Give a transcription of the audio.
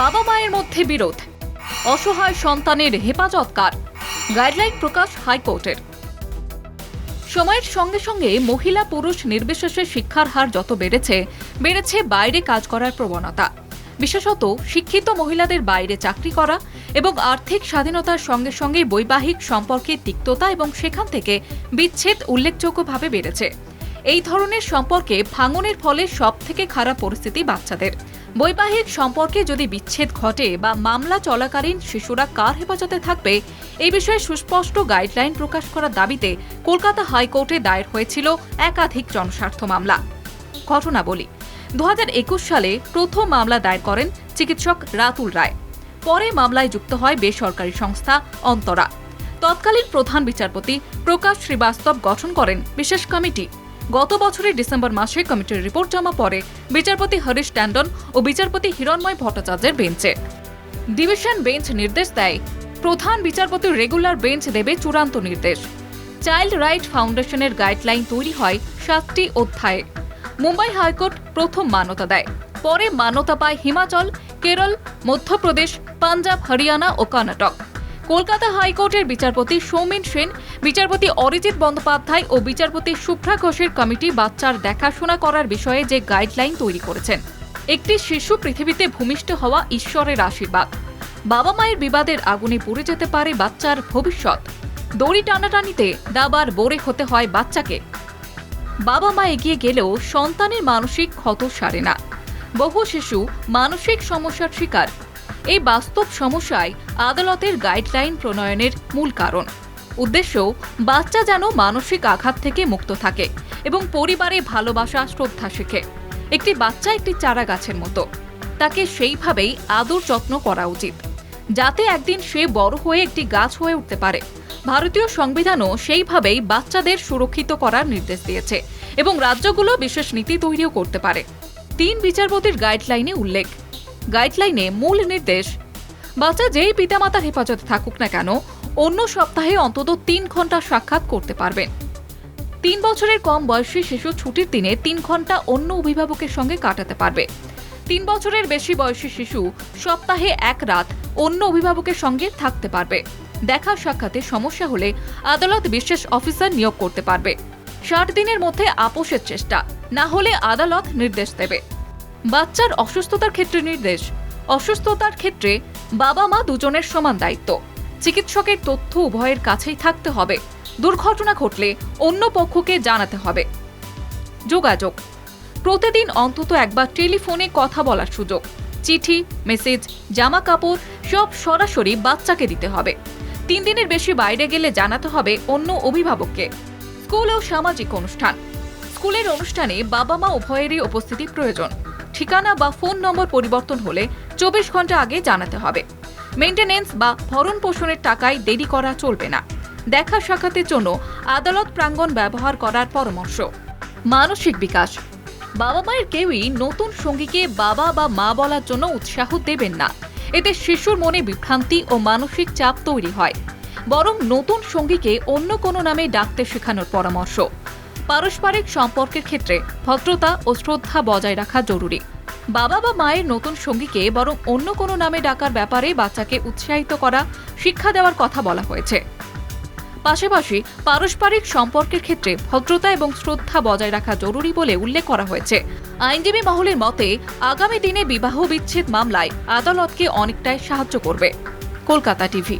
বাবা মায়ের মধ্যে বিরোধ। অসহায় সন্তানের হেফাজত কার? গাইডলাইন প্রকাশ হাইকোর্টের। সময়ের সঙ্গে সঙ্গে মহিলা পুরুষ নির্বিশেষে শিক্ষার হার যত বেড়েছে বেড়েছে বাইরে কাজ করার প্রবণতা। বিশেষত শিক্ষিত মহিলাদের বাইরে চাকরি করা এবং আর্থিক স্বাধীনতার সঙ্গে সঙ্গে বৈবাহিক সম্পর্কে তিক্ততা এবং সেখান থেকে বিচ্ছেদ উল্লেখযোগ্যভাবে বেড়েছে। এই ধরনের সম্পর্কে ভাঙনের ফলে সব থেকে খারাপ পরিস্থিতি বাচ্চাদের। বৈবাহিক সম্পর্কে যদি বিচ্ছেদ ঘটে বা মামলা চলাকালীন শিশুরা কার হেফাজতে থাকবে এই বিষয়ে সুস্পষ্ট গাইডলাইন প্রকাশ করার দাবিতে কলকাতা হাইকোর্টে দায়ের হয়েছিল একাধিক জনস্বার্থ মামলা। ঘটনা বলি দু হাজার একুশ সালে প্রথম মামলা দায়ের করেন চিকিৎসক রাতুল রায়। পরে মামলায় যুক্ত হয় বেসরকারি সংস্থা অন্তরা। তৎকালীন প্রধান বিচারপতি প্রকাশ শ্রীবাস্তব গঠন করেন বিশেষ কমিটি। গত বছরের ডিসেম্বর মাসে কমিটির রিপোর্ট জমা পড়ে বিচারপতি হরিশ ট্যান্ডন ও বিচারপতি হিরণময় ভট্টাচার্যের বেঞ্চে। ডিভিশন বেঞ্চ নির্দেশ দেয়, প্রধান বিচারপতির রেগুলার বেঞ্চ দেবে চূড়ান্ত নির্দেশ। চাইল্ড রাইট ফাউন্ডেশনের গাইডলাইন তৈরি হয় সাতটি অধ্যায়ে। মুম্বাই হাইকোর্ট প্রথম মান্যতা দেয়। পরে মান্যতা পায় হিমাচল, কেরল, মধ্যপ্রদেশ, পাঞ্জাব, হরিয়ানা ও কর্ণাটক। কলকাতা হাইকোর্টের বিচারপতি সৌমেন সেন, বিচারপতি অরিজিৎ বন্দ্যোপাধ্যায় ও বিচারপতি শুভ্রা ঘোষের কমিটি বাচ্চার দেখাশোনা করার বিষয়ে যে গাইডলাইন তৈরি করেছেন। একটি শিশু পৃথিবীতে ভূমিষ্ঠ হওয়া ঈশ্বরের আশীর্বাদ। বাবা মায়ের বিবাদের আগুনে পুড়ে যেতে পারে বাচ্চার ভবিষ্যৎ। দড়ি টানাটানিতে দাবার বোরে হতে হয় বাচ্চাকে। বাবা মা এগিয়ে গেলেও সন্তানের মানসিক ক্ষত সারে না। বহু শিশু মানসিক সমস্যার শিকার। এই বাস্তব সমস্যায় আদালতের গাইডলাইন প্রণয়নের মূল কারণ। উদ্দেশ্য বাচ্চা যেন মানসিক আঘাত থেকে মুক্ত থাকে এবং পরিবারে ভালোবাসা, শ্রদ্ধা শেখে। একটি বাচ্চা একটি চারা গাছের মতো। তাকে সেইভাবেই আদর যত্ন করা উচিত। যাতে একদিন সে বড় হয়ে একটি গাছ হয়ে উঠতে পারে। ভারতীয় সংবিধানও সেইভাবেই বাচ্চাদের সুরক্ষিত করার নির্দেশ দিয়েছে এবং রাজ্যগুলো বিশেষ নীতি তৈরিও করতে পারে। তিন বিচারপতির গাইডলাইনে উল্লেখ গাইডলাইনে মূল নির্দেশ, বাচ্চা যেই পিতামাতার হেফাজতে থাকুক না কেন, অন্য সপ্তাহে অন্তত তিন ঘণ্টা সাক্ষাৎ করতে পারবেন। তিন বছরের কম বয়সী শিশু ছুটির দিনে তিন ঘণ্টা অন্য অভিভাবকের সঙ্গে কাটাতে পারবে। তিন বছরের বেশি বয়সী শিশু সপ্তাহে এক রাত অন্য অভিভাবকের সঙ্গে থাকতে পারবে। দেখা সাক্ষাতে সমস্যা হলে আদালত বিশেষ অফিসার নিয়োগ করতে পারবে। ষাট দিনের মধ্যে আপোষের চেষ্টা, না হলে আদালত নির্দেশ দেবে। বাচ্চার অসুস্থতার ক্ষেত্রে নির্দেশ। অসুস্থতার ক্ষেত্রে বাবা মা দুজনের সমান দায়িত্ব। চিকিৎসকের তথ্য উভয়ের কাছেই থাকতে হবে। দুর্ঘটনা ঘটলে অন্য পক্ষকে জানাতে হবে। যোগাযোগ। প্রতিদিন অন্তত একবার টেলিফোনে কথা বলার সুযোগ। চিঠি, মেসেজ জামা কাপড় সব সরাসরি বাচ্চাকে দিতে হবে। তিন দিনের বেশি বাইরে গেলে জানাতে হবে অন্য অভিভাবককে। স্কুল ও সামাজিক অনুষ্ঠান। স্কুলের অনুষ্ঠানে বাবা মা উভয়েরই উপস্থিতি প্রয়োজন। ঠিকানা বা ফোন নম্বর পরিবর্তন হলে চব্বিশ ঘণ্টা আগে জানাতে হবে। মেইনটেনেন্স বা ভরণ পোষণের টাকায় দেরি করা চলবে না। দেখা সাক্ষাতের জন্য আদালত প্রাঙ্গণ ব্যবহার করার পরামর্শ। মানসিক বিকাশ। বাবা মায়ের কেউই নতুন সঙ্গীকে বাবা বা মা বলার জন্য উৎসাহ দেবেন না। এতে শিশুর মনে বিভ্রান্তি ও মানসিক চাপ তৈরি হয়। বরং নতুন সঙ্গীকে অন্য কোনো নামে ডাকতে শেখানোর পরামর্শ। পারস্পরিক সম্পর্কের ক্ষেত্রে ভদ্রতা ও শ্রদ্ধা বজায় রাখা জরুরি। বাবা বা মায়ের নতুন সঙ্গীকে বরং অন্য কোনো নামে ডাকার ব্যাপারে বাচ্চাকে উৎসাহিত করা, শিক্ষা দেওয়ার কথা বলা হয়েছে। পাশাপাশি পারস্পরিক সম্পর্কের ক্ষেত্রে ভদ্রতা এবং শ্রদ্ধা বজায় রাখা জরুরি বলে উল্লেখ করা হয়েছে। আইনজীবী মহলের মতে, আগামী দিনে বিবাহ বিচ্ছেদ মামলায় আদালতকে অনেকটাই সাহায্য করবে। কলকাতা টিভি